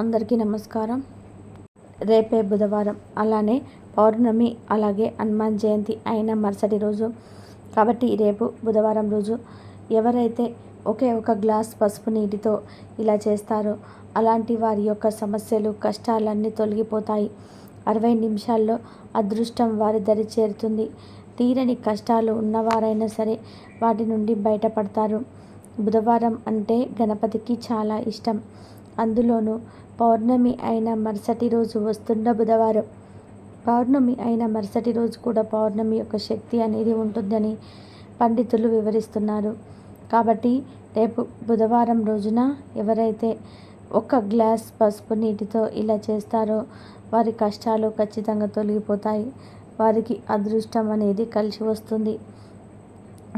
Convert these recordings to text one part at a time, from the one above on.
అందరికీ నమస్కారం. రేపే బుధవారం అలానే పౌర్ణమి అలాగే హనుమాన్ జయంతి అయిన మరుసటి రోజు. కాబట్టి రేపు బుధవారం రోజు ఎవరైతే ఒకే ఒక గ్లాస్ పసుపు నీటితో ఇలా చేస్తారో అలాంటి వారి యొక్క సమస్యలు కష్టాలన్నీ తొలగిపోతాయి. అరవై నిమిషాల్లో అదృష్టం వారి దరి చేరుతుంది. తీరని కష్టాలు ఉన్నవారైనా సరే వాటి నుండి బయటపడతారు. బుధవారం అంటే గణపతికి చాలా ఇష్టం. అందులోనూ పౌర్ణమి అయిన మరుసటి రోజు వస్తున్న బుధవారం? పౌర్ణమి అయిన మరుసటి రోజు కూడా పౌర్ణమి యొక్క శక్తి అనేది ఉంటుందని పండితులు వివరిస్తున్నారు. కాబట్టి రేపు బుధవారం రోజున ఎవరైతే ఒక గ్లాస్ పసుపు నీటితో ఇలా చేస్తారో వారి కష్టాలు ఖచ్చితంగా తొలగిపోతాయి. వారికి అదృష్టం అనేది కలిసి వస్తుంది.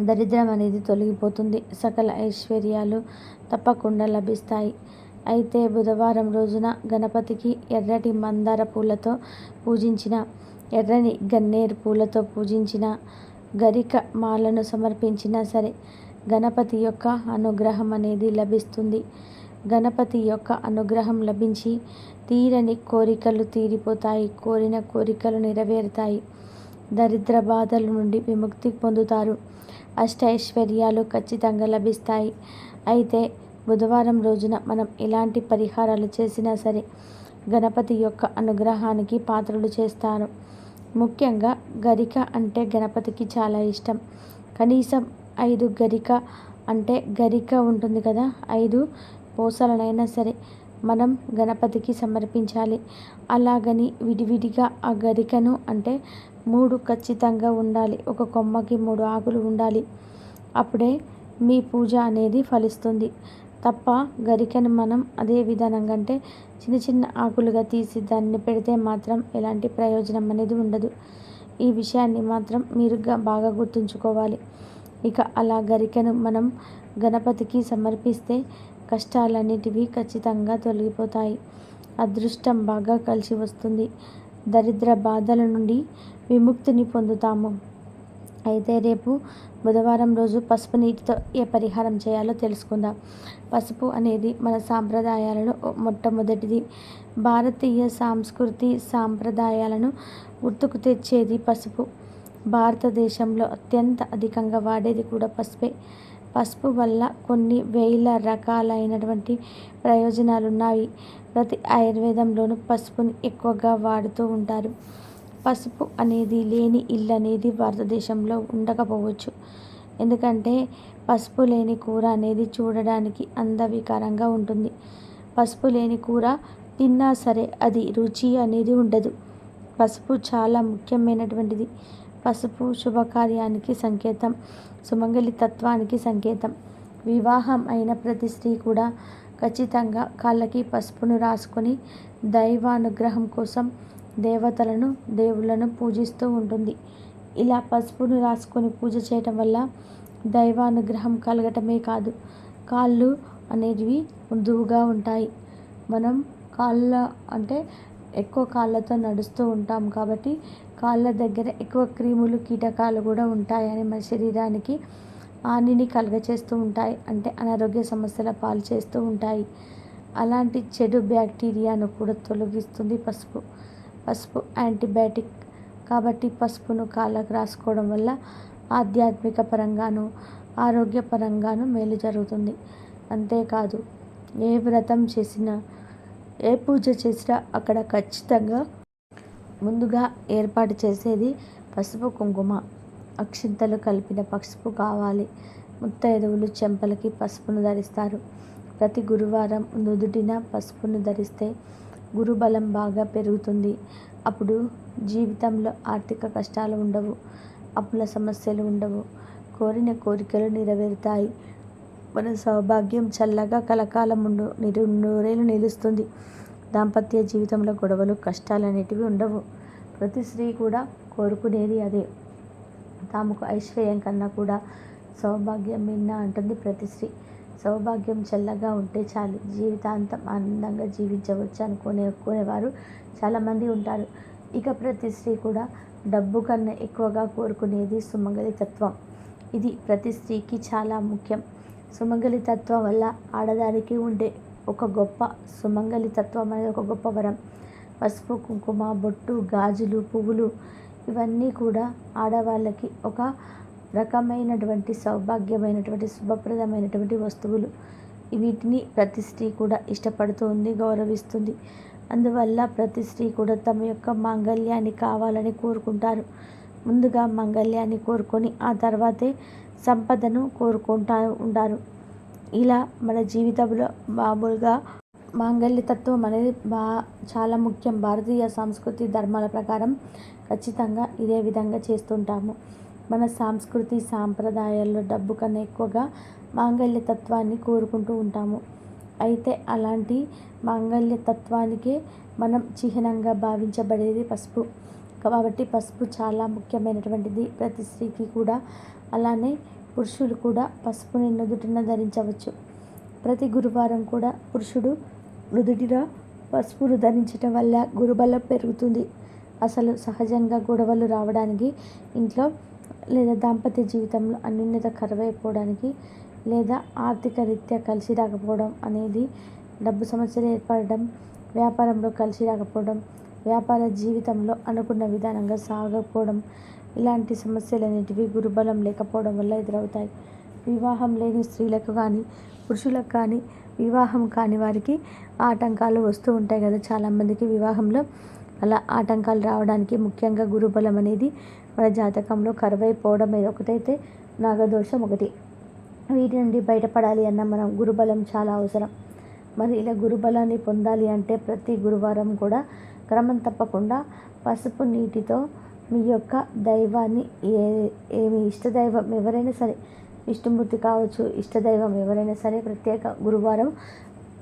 దరిద్రం అనేది తొలగిపోతుంది. సకల ఐశ్వర్యాలు తప్పకుండా లభిస్తాయి. అయితే బుధవారం రోజున గణపతికి ఎర్రటి మందార పూలతో పూజించిన ఎర్రని గన్నేరు పూలతో పూజించిన గరిక మాలను సమర్పించినా సరే గణపతి యొక్క అనుగ్రహం అనేది లభిస్తుంది. గణపతి యొక్క అనుగ్రహం లభించి తీరని కోరికలు తీరిపోతాయి కోరిన కోరికలు నెరవేరుతాయి. దరిద్ర బాధల నుండి విముక్తి పొందుతారు. అష్టైశ్వర్యాలు ఖచ్చితంగా లభిస్తాయి. అయితే బుధవారం రోజున మనం ఎలాంటి పరిహారాలు చేసినా సరే గణపతి యొక్క అనుగ్రహానికి పాత్రలు చేస్తారు. ముఖ్యంగా గరిక అంటే గణపతికి చాలా ఇష్టం. కనీసం ఐదు గరిక అంటే గరిక ఉంటుంది కదా ఐదు పూసలనైనా సరే మనం గణపతికి సమర్పించాలి. అలాగని విడివిడిగా ఆ గరికను అంటే మూడు ఖచ్చితంగా ఉండాలి. ఒక కొమ్మకి మూడు ఆకులు ఉండాలి. అప్పుడే మీ పూజ అనేది ఫలిస్తుంది. తప్ప గరికను మనం అదే విధానంగా అంటే చిన్న చిన్న ఆకులుగా తీసి దాన్ని పెడితే మాత్రం ఎలాంటి ప్రయోజనం అనేది ఉండదు. ఈ విషయాన్ని మాత్రం మీరు బాగా గుర్తుంచుకోవాలి. ఇక అలా గరికను మనం గణపతికి సమర్పిస్తే కష్టాలన్నిటివి ఖచ్చితంగా తొలగిపోతాయి. అదృష్టం బాగా కలిసి వస్తుంది. దరిద్ర బాధల నుండి విముక్తిని పొందుతాము. అయితే రేపు బుధవారం రోజు పసుపు నీటితో ఏ పరిహారం చేయాలో తెలుసుకుందాం. పసుపు అనేది మన సాంప్రదాయాలలో మొట్టమొదటిది. భారతీయ సాంస్కృతి సాంప్రదాయాలను గుర్తుకు తెచ్చేది పసుపు. భారతదేశంలో అత్యంత అధికంగా వాడేది కూడా పసుపే. పసుపు వల్ల కొన్ని వేల రకాలైనటువంటి ప్రయోజనాలు ఉన్నాయి ప్రతి ఆయుర్వేదంలోనూ పసుపుని ఎక్కువగా వాడుతూ ఉంటారు. పసుపు అనేది లేని ఇల్లు అనేది భారతదేశంలో ఉండకపోవచ్చు. ఎందుకంటే పసుపు లేని కూర అనేది చూడడానికి అందవికారంగా ఉంటుంది. పసుపు లేని కూర తిన్నా సరే అది రుచి అనేది ఉండదు. పసుపు చాలా ముఖ్యమైనటువంటిది. పసుపు శుభకార్యానికి సంకేతం సుమంగలి తత్వానికి సంకేతం. వివాహం అయిన ప్రతి స్త్రీ కూడా ఖచ్చితంగా కాళ్ళకి పసుపును రాసుకొని దైవానుగ్రహం కోసం దేవతలను దేవుళ్ళను పూజిస్తూ ఉంటుంది. ఇలా పసుపును రాసుకొని పూజ చేయటం వల్ల దైవానుగ్రహం కలగటమే కాదు కాళ్ళు అనేటివి మృదువుగా ఉంటాయి. మనం కాళ్ళ అంటే ఎక్కువ కాళ్ళతో నడుస్తూ ఉంటాం కాబట్టి కాళ్ళ దగ్గర ఎక్కువ క్రిములు కీటకాలు కూడా ఉంటాయని మన శరీరానికి హానిని కలుగచేస్తూ ఉంటాయి. అంటే అనారోగ్య సమస్యల పాలు చేస్తూ ఉంటాయి. అలాంటి చెడు బ్యాక్టీరియాను కూడా తొలగిస్తుంది పసుపు. పసుపు యాంటీబయాటిక్ కాబట్టి పసుపును కాళ్ళకు రాసుకోవడం వల్ల ఆధ్యాత్మిక పరంగాను ఆరోగ్యపరంగాను మేలు జరుగుతుంది. అంతేకాదు ఏ వ్రతం చేసినా ఏ పూజ చేసినా అక్కడ ఖచ్చితంగా ముందుగా ఏర్పాటు చేసేది పసుపు కుంకుమ. అక్షింతలు కలిపిన పసుపు కావాలి. ముత్తైదువులు చెంపలకి పసుపును ధరిస్తారు. ప్రతి గురువారం నుదుటిన పసుపును ధరిస్తే గురుబలం బాగా పెరుగుతుంది. అప్పుడు జీవితంలో ఆర్థిక కష్టాలు ఉండవు అప్పుల సమస్యలు ఉండవు. కోరిన కోరికలు నెరవేరుతాయి. మన సౌభాగ్యం చల్లగా కలకాలం ఉండు నిరు నూరేలు నిలుస్తుంది. దాంపత్య జీవితంలో గొడవలు కష్టాలు అనేటివి ఉండవు. ప్రతి స్త్రీ కూడా కోరుకునేది అదే. తాముకు ఐశ్వర్యం కన్నా కూడా సౌభాగ్యం మిన్న అంటుంది ప్రతి స్త్రీ. సౌభాగ్యం చల్లగా ఉంటే చాలు. జీవితాంతం ఆనందంగా జీవించవచ్చు అనుకునే కోరేవారు చాలామంది ఉంటారు. ఇక ప్రతి స్త్రీ కూడా డబ్బు కన్నా ఎక్కువగా కోరుకునేది సుమంగళి తత్వం. ఇది ప్రతి స్త్రీకి చాలా ముఖ్యం. సుమంగళి తత్వం వల్ల ఆడదానికి ఉండే ఒక గొప్ప సుమంగళి తత్వం అనేది ఒక గొప్ప వరం. పసుపు కుంకుమ బొట్టు గాజులు పువ్వులు ఇవన్నీ కూడా ఆడవాళ్ళకి ఒక రకమైనటువంటి సౌభాగ్యమైనటువంటి శుభప్రదమైనటువంటి వస్తువులు. వీటిని ప్రతి స్త్రీ కూడా ఇష్టపడుతుంది గౌరవిస్తుంది. అందువల్ల ప్రతి స్త్రీ కూడా తమ యొక్క మాంగళ్యాన్ని కావాలని కోరుకుంటారు. ముందుగా మంగళ్యాన్ని కోరుకొని ఆ తర్వాతే సంపదను కోరుకుంటా ఉంటారు ఇలా మన జీవితంలో మామూలుగా మాంగళ్యతత్వం అనేది బా చాలా ముఖ్యం. భారతీయ సంస్కృతి ధర్మాల ప్రకారం ఖచ్చితంగా ఇదే విధంగా చేస్తుంటాము. మన సాంస్కృతి సాంప్రదాయాల్లో డబ్బు కన్నా ఎక్కువగా మాంగళ్యతత్వాన్ని కోరుకుంటూ ఉంటాము. అయితే అలాంటి మాంగళ్యతత్వానికే మనం చిహ్నంగా భావించబడేది పసుపు. కాబట్టి పసుపు చాలా ముఖ్యమైనటువంటిది. ప్రతి స్త్రీకి కూడా అలానే పురుషులు కూడా పసుపుని నుదుటిన ధరించవచ్చు. ప్రతి గురువారం కూడా పురుషుడు నుదుటిన పసుపును ధరించడం వల్ల గురుబలం పెరుగుతుంది. అసలు సహజంగా గొడవలు రావడానికి ఇంట్లో లేదా దాంపత్య జీవితంలో అన్యోన్యత కరువైపోవడానికి లేదా ఆర్థిక రీత్యా కలిసి రాకపోవడం అనేది డబ్బు సమస్యలు ఏర్పడడం వ్యాపారంలో కలిసి రాకపోవడం వ్యాపార జీవితంలో అనుకున్న విధానంగా సాగకపోవడం ఇలాంటి సమస్యలన్నిటివి గురుబలం లేకపోవడం వల్ల ఎదురవుతాయి. వివాహం లేని స్త్రీలకు కానీ పురుషులకు కానీ వివాహం కాని వారికి ఆటంకాలు వస్తూ ఉంటాయి కదా. చాలామందికి వివాహంలో అలా ఆటంకాలు రావడానికి ముఖ్యంగా గురుబలం అనేది మన జాతకంలో కరువైపోవడం ఒకటైతే నాగదోషం ఒకటి. వీటి నుండి బయటపడాలి అన్న మనం గురుబలం చాలా అవసరం. మరి ఇలా గురుబలాన్ని పొందాలి అంటే ప్రతి గురువారం కూడా క్రమం తప్పకుండా పసుపు నీటితో మీ యొక్క దైవాన్ని ఏ ఏమి ఇష్టదైవం ఎవరైనా సరే విష్ణుమూర్తి కావచ్చు ఇష్టదైవం ఎవరైనా సరే ప్రత్యేక గురువారం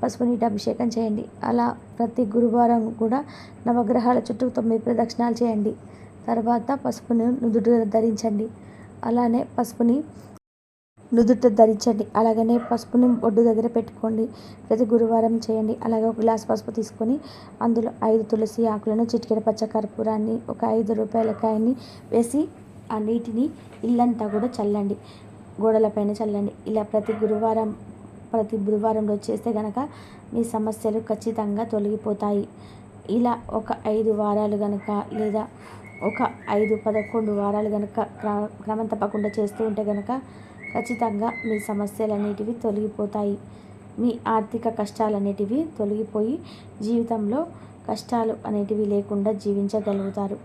పసుపు నీటి అభిషేకం చేయండి. అలా ప్రతి గురువారం కూడా నవగ్రహాల చుట్టూ తొమ్మిది ప్రదక్షిణాలు చేయండి. తర్వాత పసుపును నుదుట ధరించండి. అలానే పసుపుని నుదుట ధరించండి. అలాగనే పసుపుని ఒడ్డు దగ్గర పెట్టుకోండి. ప్రతి గురువారం చేయండి. అలాగే ఒక గ్లాస్ పసుపు తీసుకొని అందులో ఐదు తులసి ఆకులను చిటికెడ పచ్చ కర్పూరాన్ని ఒక ఐదు రూపాయల కాయని వేసి ఆ నీటిని ఇల్లంతా కూడా చల్లండి. గోడలపైన చల్లండి. ఇలా ప్రతి గురువారం ప్రతి బుధవారంలో చేస్తే కనుక మీ సమస్యలు ఖచ్చితంగా తొలగిపోతాయి. ఇలా ఒక ఐదు వారాలు కనుక లేదా ఒక ఐదు పదకొండు వారాలు కనుక క్రమం తప్పకుండా చేస్తూ ఉంటే కనుక ఖచ్చితంగా మీ సమస్యలు అనేటివి తొలగిపోతాయి. మీ ఆర్థిక కష్టాలు అనేటివి తొలగిపోయి జీవితంలో కష్టాలు అనేటివి లేకుండా జీవించగలుగుతారు.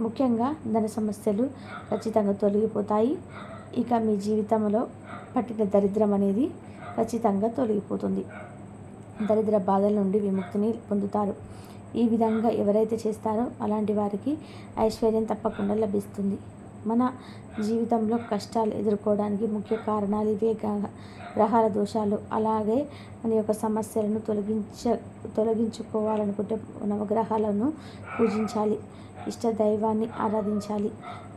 ముఖ్యంగా ధన సమస్యలు ఖచ్చితంగా తొలగిపోతాయి. ఇక మీ జీవితంలో పట్టిన దరిద్రం అనేది ఖచ్చితంగా తొలగిపోతుంది. దరిద్ర బాధల నుండి విముక్తిని పొందుతారు. ఈ విధంగా ఎవరైతే చేస్తారో అలాంటి వారికి ఐశ్వర్యం తప్పకుండా లభిస్తుంది. మన జీవితంలో కష్టాలు ఎదుర్కోవడానికి ముఖ్య కారణాలు ఇవే గ్రహాల దోషాలు. అలాగే మన యొక్క సమస్యలను తొలగించ తొలగించుకోవాలనుకుంటే నవగ్రహాలను పూజించాలి. ఇష్ట దైవాన్ని ఆరాధించాలి.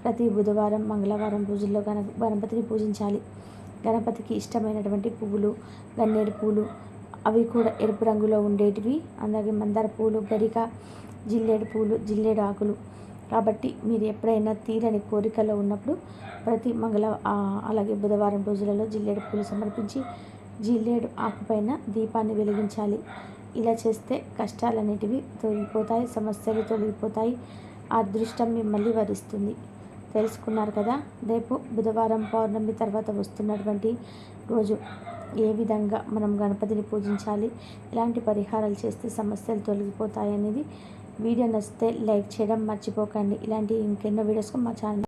ప్రతి బుధవారం మంగళవారం రోజుల్లో గణ గణపతిని పూజించాలి. గణపతికి ఇష్టమైనటువంటి పువ్వులు గన్నేరు పూలు అవి కూడా ఎరుపు రంగులో ఉండేటివి. అలాగే మందార పూలు గరిక జిల్లేడు పూలు జిల్లేడు ఆకులు. కాబట్టి మీరు ఎప్పుడైనా తీరని కోరికలో ఉన్నప్పుడు ప్రతి మంగళ అలాగే బుధవారం రోజులలో జిల్లేడు పూలు సమర్పించి జిల్లేడు ఆకుపైన దీపాన్ని వెలిగించాలి. ఇలా చేస్తే కష్టాలు అనేటివి తొలగిపోతాయి సమస్యలు తొలగిపోతాయి. అదృష్టం మిమ్మల్ని వరిస్తుంది తెలుసుకున్నారు కదా? రేపు బుధవారం పౌర్ణమి తర్వాత వస్తున్నటువంటి రోజు. ఏ విధంగా మనం గణపతిని పూజించాలి ఎలాంటి పరిహారాలు చేస్తే సమస్యలు తొలగిపోతాయి అనేది వీడియో నచ్చితే లైక్ చేయడం మర్చిపోకండి. ఇలాంటి ఇంకెన్నో వీడియోస్కి మా ఛానల్